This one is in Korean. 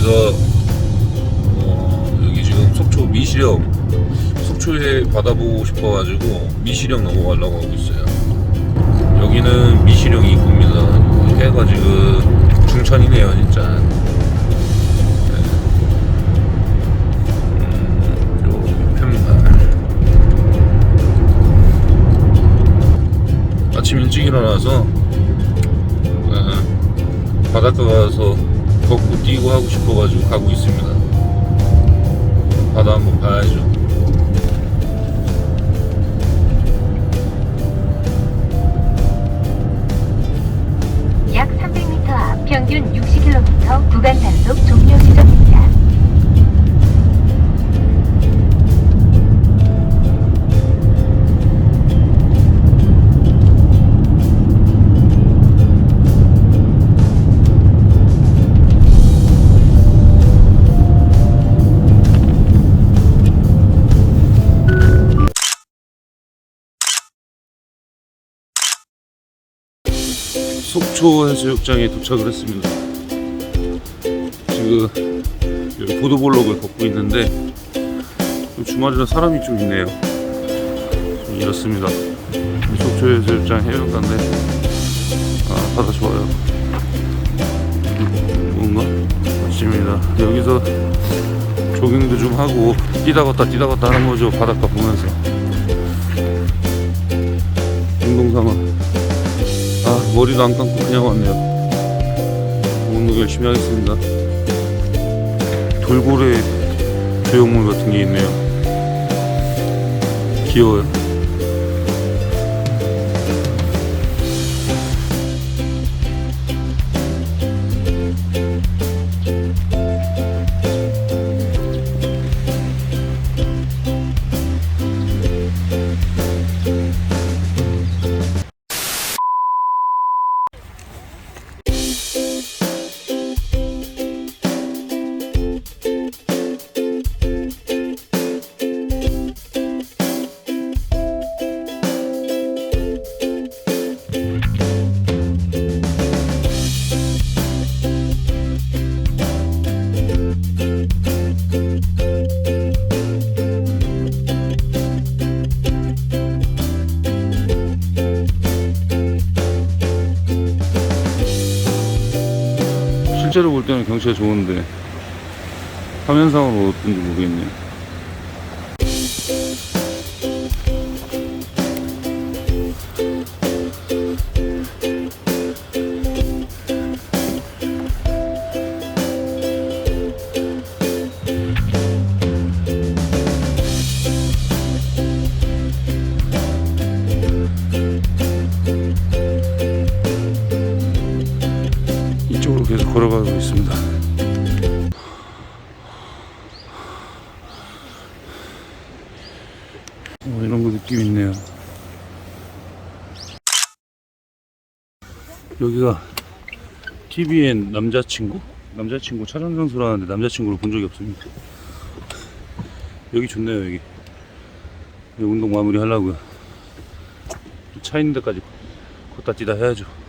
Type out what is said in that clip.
그래서 어, 여기 지금 속초 미시령 속초에 받아보고 싶어가지고 미시령 넘어가려고 하고 있어요. 여기는 미시령 입구입니다. 해가지고 중천이네요, 진짜. 네. 음, 아침 일찍 일어나서 네, 바닷가 가서 걷고 뛰고 하고 싶어가지고 가고 있습니다. 바다 한번 봐야죠. 약 300m 앞 평균 60km 구간 단속 종료 속초 해수욕장에 도착을 했습니다. 지금 여기 보도블록을 걷고 있는데 좀 주말이라 사람이 좀 있네요. 좀 이렇습니다. 속초 해수욕장 해변가인데 아 바다 좋아요. 뭔가 아침입니다. 여기서 조깅도 좀 하고 뛰다 걷다 뛰다 걷다 하는 거죠. 바닷가 보면서 운동 삼아. 아 머리도 안 감고 그냥 왔네요. 운동 열심히 하겠습니다. 돌고래 조형물 같은 게 있네요. 귀여워요 실제로 볼 때는 경치가 좋은데 화면상으로 어떤지 모르겠네요 있습니다. 어, 이런 거 느낌 있네요. 여기가 TVN 남자친구? 남자친구 촬영 장소라는데 남자친구를 본 적이 없습니다. 여기 좋네요, 여기. 여기 운동 마무리 하려고요. 차 있는 데까지 걷다 뛰다 해야죠.